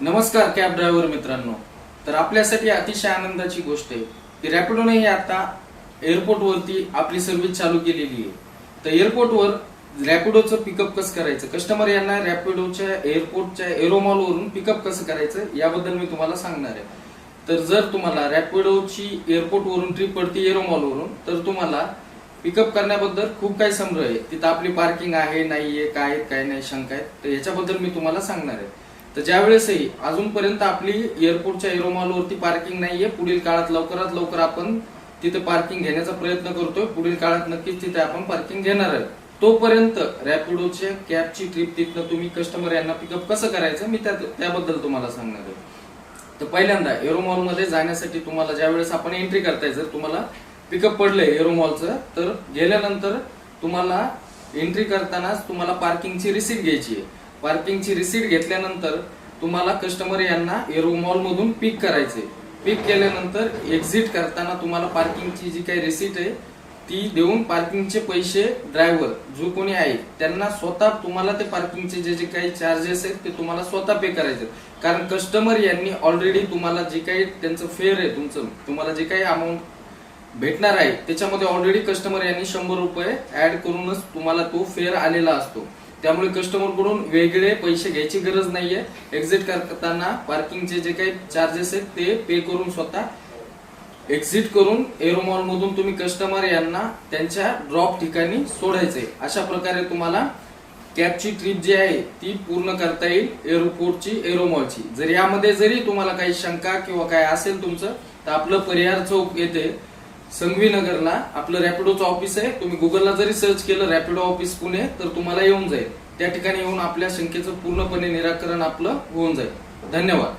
नमस्कार cab driver मित्रांनो. तर आपल्यासाठी अतिशय आनंदाची गोष्ट आहे की रॅपिडोने आता एअरपोर्टवरती आपली सर्व्हिस चालू केलेली आहे. तर एअरपोर्टवर रॅपिडोचं पिकअप कसं करायचं? कस्टमर यांना रॅपिडोच्या एअरपोर्टच्या एरोमॉलवरून पिकअप कसं करायचं याबद्दल मी तुम्हाला सांगणार आहे. तर जर तुम्हाला रॅपिडोची एअरपोर्टवरून ट्रिप पडती एरोमॉलवरून तर तुम्हाला पिकअप करण्याबद्दल खूप काही संग्रह आहे. तिथं आपली पार्किंग आहे नाहीये काय आहे, काय नाही शंका आहेत. तर याच्याबद्दल मी तुम्हाला सांगणार आहे. तर ज्यावेळेसही अजूनपर्यंत आपली एअरपोर्टच्या एरोमॉलवरती पार्किंग नाहीये पुढील काळात लवकरात लवकर आपण तिथे पार्किंग घेण्याचा प्रयत्न करतोय. पुढील काळात नक्कीच तिथे आपण पार्किंग घेणार आहे. तोपर्यंत रॅपिडोच्या कॅबची ट्रिप तिथनं तुम्ही कस्टमर यांना पिकअप कसं करायचं मी त्याबद्दल तुम्हाला सांगणार आहे. तर पहिल्यांदा एरोमॉलमध्ये जाण्यासाठी तुम्हाला ज्यावेळेस आपण एंट्री करताय जर तुम्हाला पिकअप पडलंय एरोमॉलचं तर गेल्यानंतर तुम्हाला एंट्री करतानाच तुम्हाला पार्किंगची रिसीट घ्यायची आहे. पार्किंगची रिसीट घेतल्यानंतर तुम्हाला कस्टमर यांना एरोमॉल मधून पिक करायचे. पिक केल्यानंतर एक्झिट करताना तुम्हाला पार्किंगची जी काही रिसीट आहे ती देऊन पार्किंगचे पैसे ड्रायव्हर जो कोणी आहे त्यांना स्वतः तुम्हाला ते पार्किंगचे जे जे काही चार्जेस आहेत ते तुम्हाला स्वतः पे करायचे. कारण कस्टमर यांनी ऑलरेडी तुम्हाला जे काही त्यांचं फेअर आहे तुमचं तुम्हाला जे काही अमाऊंट भेटणार आहे त्याच्यामध्ये ऑलरेडी कस्टमर यांनी शंभर रुपये ऍड करूनच तुम्हाला तो फेअर आलेला असतो. त्यामुळे कस्टमरकडून वेगळे पैसे घ्यायची गरज नाहीये. एक्झिट करताना पार्किंगचे जे काही चार्जेस आहेत ते पे करून स्वतः एक्झिट करून एरोमॉल मधून तुम्ही कस्टमर यांना त्यांच्या ड्रॉप ठिकाणी सोडायचे अशा प्रकारे तुम्हाला कॅबची ट्रिप जी आहे ती पूर्ण करता येईल एअरपोर्टची एरोमॉलची जर यामध्ये जरी तुम्हाला काही शंका किंवा काय असेल तुमचं तर आपलं परिहार चौक येथे संघवी नगरला आपलं रॅपिडोचं ऑफिस आहे. तुम्ही गुगलला जरी सर्च केलं रॅपिडो ऑफिस पुणे तर तुम्हाला येऊन जाईल. त्या ठिकाणी येऊन आपल्या शंकेचं पूर्णपणे निराकरण आपलं होऊन जाईल. धन्यवाद.